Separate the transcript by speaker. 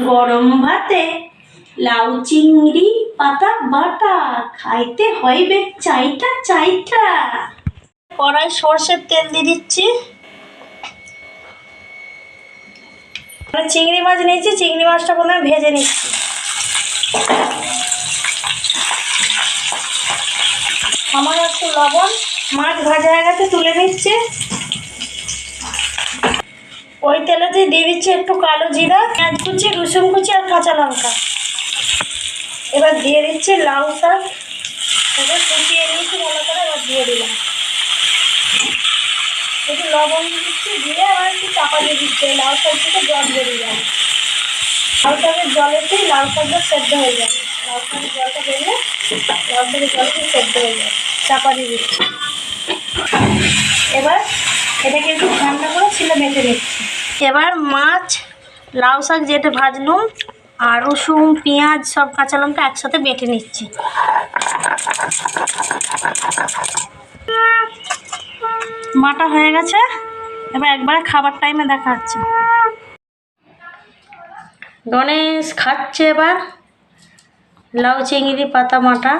Speaker 1: গরম ভাতে লাউ চিংড়ি, পাতা বাটা, খাইতে হইবে চাইটা চাইটা। কড়াই সর্ষের তেল দিয়ে দিচ্ছি। চিংড়ি মাছ নিয়েছি, চিংড়ি মাছটা প্রথমে ভেজে নিচ্ছি। আমার একটু লবণ, মাছ ভাজা হয়ে গেছে, তুলে নিচ্ছে। ওই তেলেতে দিয়ে দিচ্ছি একটু কালো জিরা, পেঁয়াজ কুচি, রসুন কুচি আর কাঁচা লঙ্কা। এবার দিয়ে দিচ্ছি লাউ শাক। এবার কুচিয়ে নিয়েছি ভালো করে, এবার দিয়ে দিলাম। একটু লবণ দিচ্ছি, দিয়ে আবার একটু চাপা দিয়ে দিচ্ছি। লাউ শাক থেকে জল বেরিয়ে যাবে। লাউ শাকের জলেতেই লাউ শাকটা সেদ্ধ হয়ে যাবে। লাউ শাকের জলটা বেরিয়ে লাউ শাকের জলটা সেদ্ধ হয়ে যাবে। চাপা দিয়ে দিচ্ছি। এবার এটাকে একটু করে বেটে নিচ্ছি এবার মাছ, লাউ শাক যেটা ভাজলুম আর রসুন পেঁয়াজ, সব কাঁচা লঙ্কা একসাথে বেটে নিচ্ছি। মাটা হয়ে গেছে। এবার একবারে খাবার টাইমে দেখা হচ্ছে গণেশ খাচ্ছে এবার। লাউ, চিংড়ি, পাতা, মাটা।